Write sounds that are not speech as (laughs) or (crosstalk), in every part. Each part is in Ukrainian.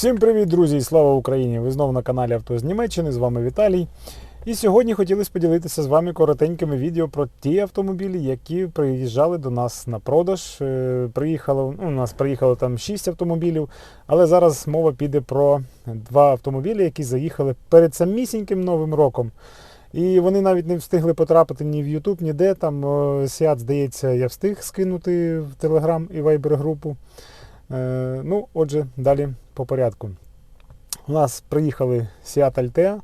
Всім привіт, друзі, і слава Україні! Ви знову на каналі Авто з Німеччини. З вами Віталій. І сьогодні хотілося поділитися з вами коротенькими відео про ті автомобілі, які приїжджали до нас на продаж. Е, Приїхало, ну, у нас приїхало там 6 автомобілів, але зараз мова піде про два автомобілі, які заїхали перед самісіньким новим роком. І вони навіть не встигли потрапити ні в YouTube, ніде. Там Сіат, здається, я встиг скинути в Telegram і Viber групу. Е, ну, отже, далі по порядку. У нас приїхали Seat Altea,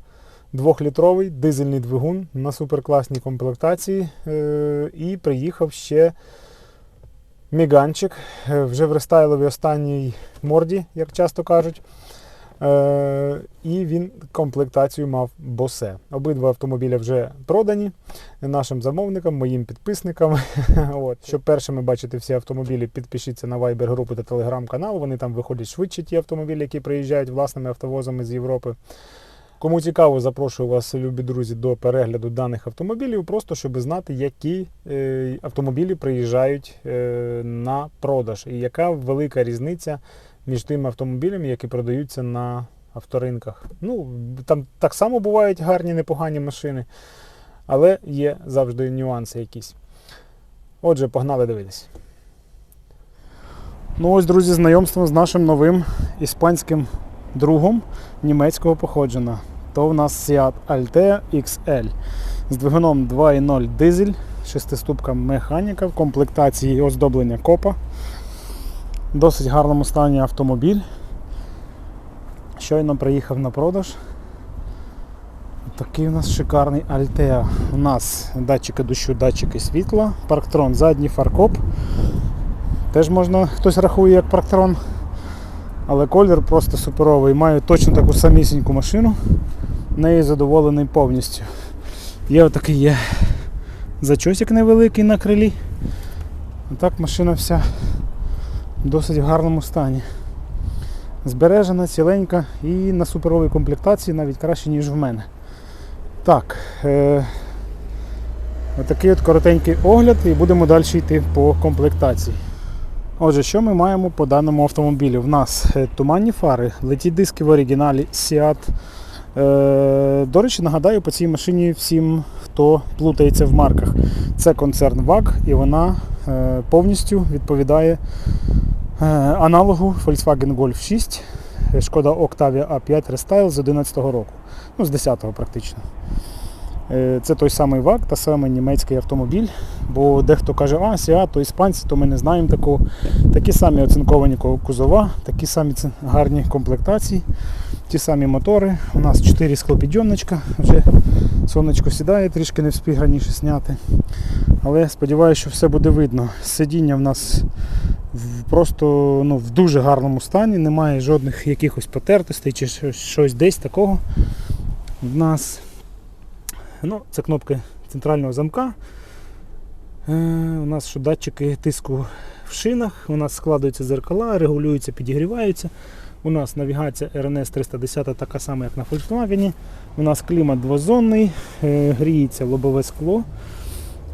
двохлітровий дизельний двигун на суперкласній комплектації. Е, і приїхав ще Міганчик, е, вже в рестайловій останній морді, як часто кажуть. Е, і він комплектацію мав Bose. Обидва автомобіля вже продані нашим замовникам, моїм підписникам. (laughs) От. Щоб першими бачити всі автомобілі, підпишіться на Viber групу та Telegram канал. Вони там виходять швидше ті автомобілі, які приїжджають власними автовозами з Європи. Кому цікаво, запрошую вас, любі друзі, до перегляду даних автомобілів, просто щоб знати, які е, автомобілі приїжджають е, на продаж і яка велика різниця між тими автомобілями, які продаються на авторинках. Ну, там так само бувають гарні, непогані машини, але є завжди нюанси якісь. Отже, погнали дивитись. Ну ось, друзі, знайомство з нашим новим іспанським другом німецького походження. То в нас Seat Altea XL з двигуном 2.0 дизель, шестиступка механіка в комплектації оздоблення копа. Досить гарному стані автомобіль. Щойно приїхав на продаж. Такий у нас шикарний Altea. У нас датчики дощу, датчики світла, парктрон, задній фаркоп. Теж можна, хтось рахує як парктрон. Але колір просто суперовий. Маю точно таку самісіньку машину. Нею задоволений повністю. Є отакий є зачосик невеликий на крилі. А так машина вся в гарному стані. Збережена, ціленька і на суперовій комплектації навіть краще, ніж в мене. Так, е- отакий от коротенький огляд і будемо далі йти по комплектації. Отже, що ми маємо по даному автомобілю? В нас е, туманні фари, леті диски в оригіналі Seat. Е, До речі, нагадаю по цій машині всім, хто плутається в марках. Це концерн VAG і вона е, повністю відповідає аналогу Volkswagen Golf 6, е, шкода Octavia A5 Restyle з 2011 року. Ну, з 10-го практично. Е, Це той самий ВАГ, та самий німецький автомобіль. Бо дехто каже, а, Сіат, то іспанці, то ми не знаємо такого. Такі самі оцинковані кузова, такі самі гарні комплектації, ті самі мотори. У нас 4 склопідйомничка, вже сонечко сідає, трішки не встиг раніше зняти. Але сподіваюся, що все буде видно. Сидіння в нас просто ну, в дуже гарному стані, немає жодних якихось потертостей чи щось- десь такого. В нас Ну, це кнопки центрального замка. Е, у нас що датчики тиску в шинах, у нас складаються зеркала, регулюються, підігріваються. У нас навігація RNS 310 така сама, як на Volkswagen. У нас клімат двозонний, е, гріється лобове скло.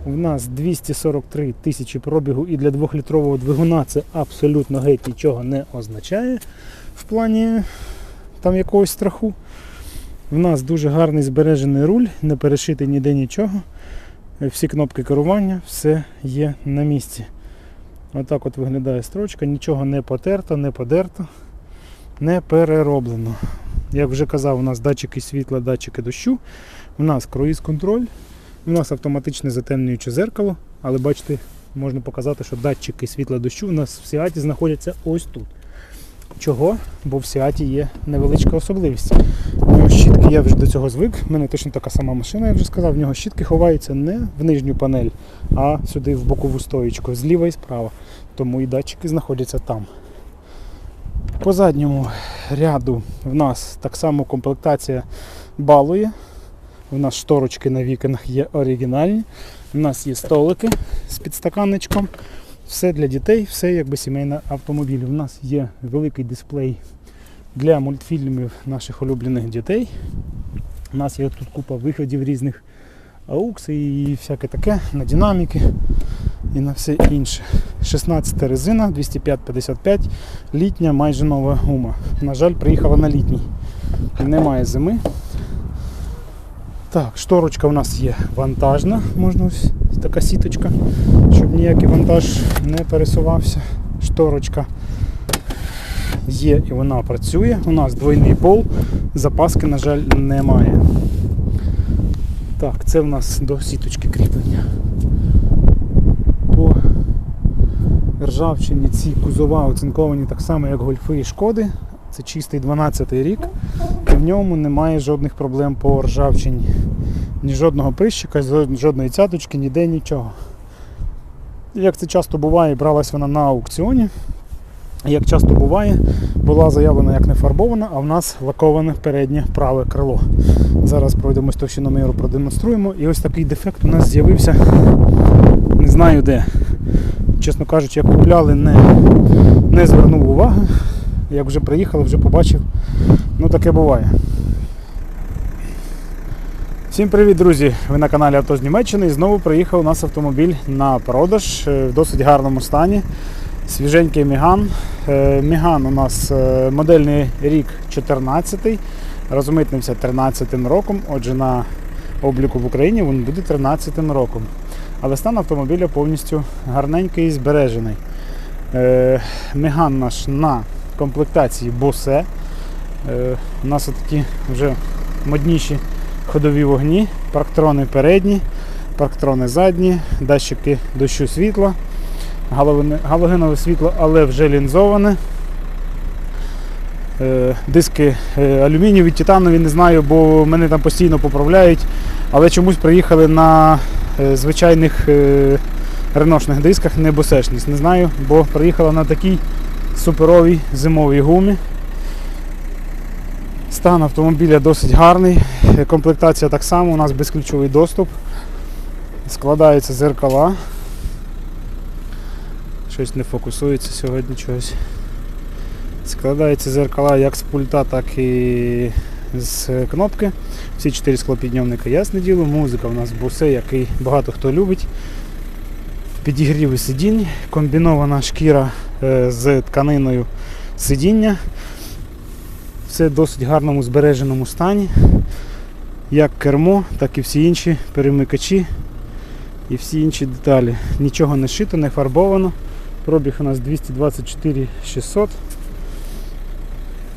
У нас 243 тисячі пробігу і для 2-літрового двигуна це абсолютно геть нічого не означає в плані там якогось страху. В нас дуже гарний збережений руль, не перешитий ніде нічого. Всі кнопки керування, все є на місці. Отак от виглядає строчка, нічого не потерто, не подерто, не перероблено. Як вже казав, у нас датчики світла, датчики дощу, у нас круїз-контроль, у нас автоматичне затемнююче зеркало, але бачите, можна показати, що датчики світла дощу у нас в Сіаті знаходяться ось тут. Чого? Бо в Сіаті є невеличка особливість. У нього щітки, я вже до цього звик. У мене точно така сама машина, я вже сказав. В нього щітки ховаються не в нижню панель, а сюди в бокову стоїчку, зліва і справа. Тому і датчики знаходяться там. По задньому ряду в нас так само комплектація балує. У нас шторочки на вікнах є оригінальні. У нас є столики з підстаканничком. Все для дітей, все якби сімейний автомобіль. У нас є великий дисплей для мультфільмів наших улюблених дітей. У нас є тут купа виходів різних AUX і всяке таке на динаміки і на все інше. 16 резина, 205-55, літня, майже нова гума. На жаль, приїхала на літній. Немає зими. Так, шторочка у нас є вантажна, можна ось така сіточка, щоб ніякий вантаж не пересувався. Шторочка є і вона працює. У нас двойний пол, запаски, на жаль, немає. Так, це в нас до сіточки кріплення. По ржавчині ці кузова оцинковані так само, як гольфи і шкоди. Це чистий 12-й рік. В ньому немає жодних проблем по ржавчині. Ні жодного прищика, жодної цяточки, ніде нічого. Як це часто буває, бралась вона на аукціоні. Як часто буває, була заявлена як не фарбована, а в нас лаковане переднє праве крило. Зараз пройдемось товщиноміру, продемонструємо. І ось такий дефект у нас з'явився. Не знаю де. Чесно кажучи, як купляли, не, не звернув уваги. Як вже приїхали, вже побачив. Ну таке буває. Всім привіт, друзі! Ви на каналі Авто з Німеччини і знову приїхав у нас автомобіль на продаж е, в досить гарному стані. Свіженький Міган. Е, Міган у нас е, модельний рік 14 розмитнився 13-м роком, отже на обліку в Україні він буде 13-м роком. Але стан автомобіля повністю гарненький і збережений. Меган наш на комплектації Bose. Е, У нас такі вже модніші ходові вогні, парктрони передні, парктрони задні, датчики дощу світла, галогенове світло, але вже лінзоване. Е, Диски е, алюмінієві, титанові, не знаю, бо мене там постійно поправляють, але чомусь приїхали на звичайних реношних дисках, не босешність. Не знаю, бо приїхала на такій суперовій зимовій гумі. Стан автомобіля досить гарний. Комплектація так само, у нас безключовий доступ. Складаються зеркала. Щось не фокусується сьогодні чогось. Складаються зеркала як з пульта, так і з кнопки. Всі чотири склопідйомника ясне діло. Музика у нас бусе, який багато хто любить. Підігріви сидінь, комбінована шкіра е, з тканиною сидіння. Все в досить гарному збереженому стані. Як кермо, так і всі інші перемикачі і всі інші деталі. Нічого не шито, не фарбовано. Пробіг у нас 224 600.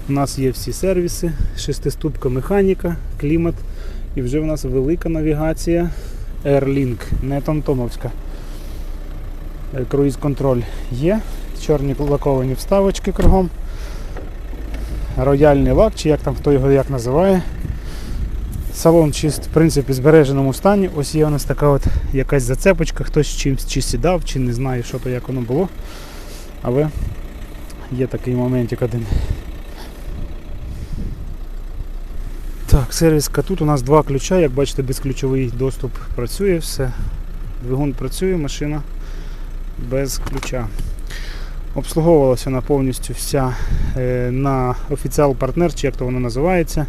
У нас є всі сервіси, шестиступка механіка, клімат і вже у нас велика навігація Airlink, не томтомовська. Е, Круїз контроль є, чорні лаковані вставочки кругом. Рояльний лак, чи як там хто його як називає. Салон чист, в принципі, в збереженому стані. Ось є у нас така от якась зацепочка, хтось чимсь чи сідав, чи не знаю, що то як воно було. Але є такий моментик один. Так, сервіска тут у нас два ключа, як бачите, безключовий доступ працює, все. Двигун працює, машина без ключа. Обслуговувалася вона повністю вся е, на офіціал партнер, чи як то воно називається,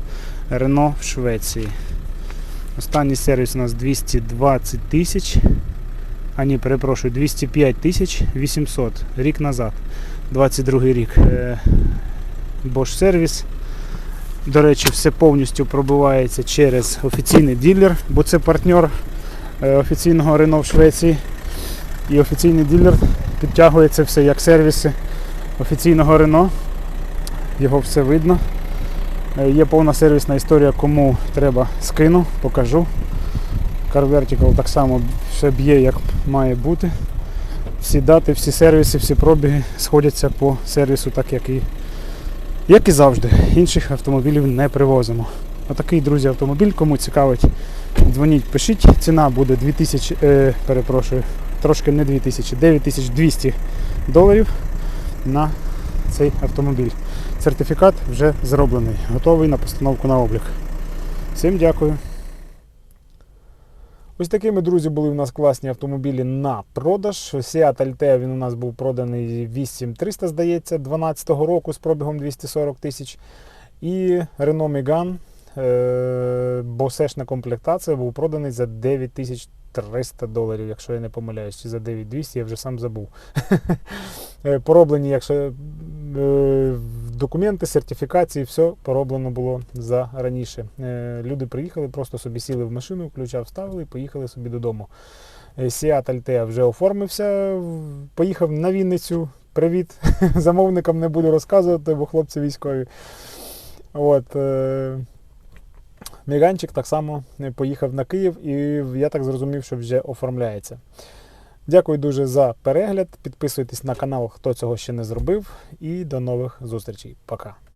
Рено в Швеції. Останній сервіс у нас 220 тисяч. А ні, перепрошую, 205 тисяч 800 рік назад, 22 рік. Е, Bosch сервіс. До речі, все повністю пробивається через офіційний ділер, бо це партнер е, офіційного Рено в Швеції. І офіційний ділер підтягує це все як сервіси офіційного Рено. Його все видно. Е, Є повна сервісна історія, кому треба скину, покажу. Car Vertical так само все б'є, як має бути. Всі дати, всі сервіси, всі пробіги сходяться по сервісу, так як і, як і завжди. Інших автомобілів не привозимо. Отакий, друзі, автомобіль, кому цікавить, дзвоніть, пишіть. Ціна буде 2000, е, перепрошую, трошки не 2000, 9200 доларів на цей автомобіль. Сертифікат вже зроблений, готовий на постановку на облік. Всім дякую. Ось такими, друзі, були у нас класні автомобілі на продаж. Seat Altea він у нас був проданий 8300, здається, 12 року з пробігом 240 тисяч. І Renault Megane босешна комплектація був проданий за 9300 доларів, якщо я не помиляюсь, чи за 9200, я вже сам забув. (laughs) Е, Пороблені, якщо е, документи, сертифікації, все пороблено було за раніше. Е, Люди приїхали, просто собі сіли в машину, ключа вставили і поїхали собі додому. Е, Seat Altea вже оформився, поїхав на Вінницю. Привіт (laughs) замовникам не буду розказувати, бо хлопці військові. От, е, Міганчик так само е, поїхав на Київ, і я так зрозумів, що вже оформляється. Дякую дуже за перегляд. Підписуйтесь на канал, хто цього ще не зробив. І до нових зустрічей. Пока.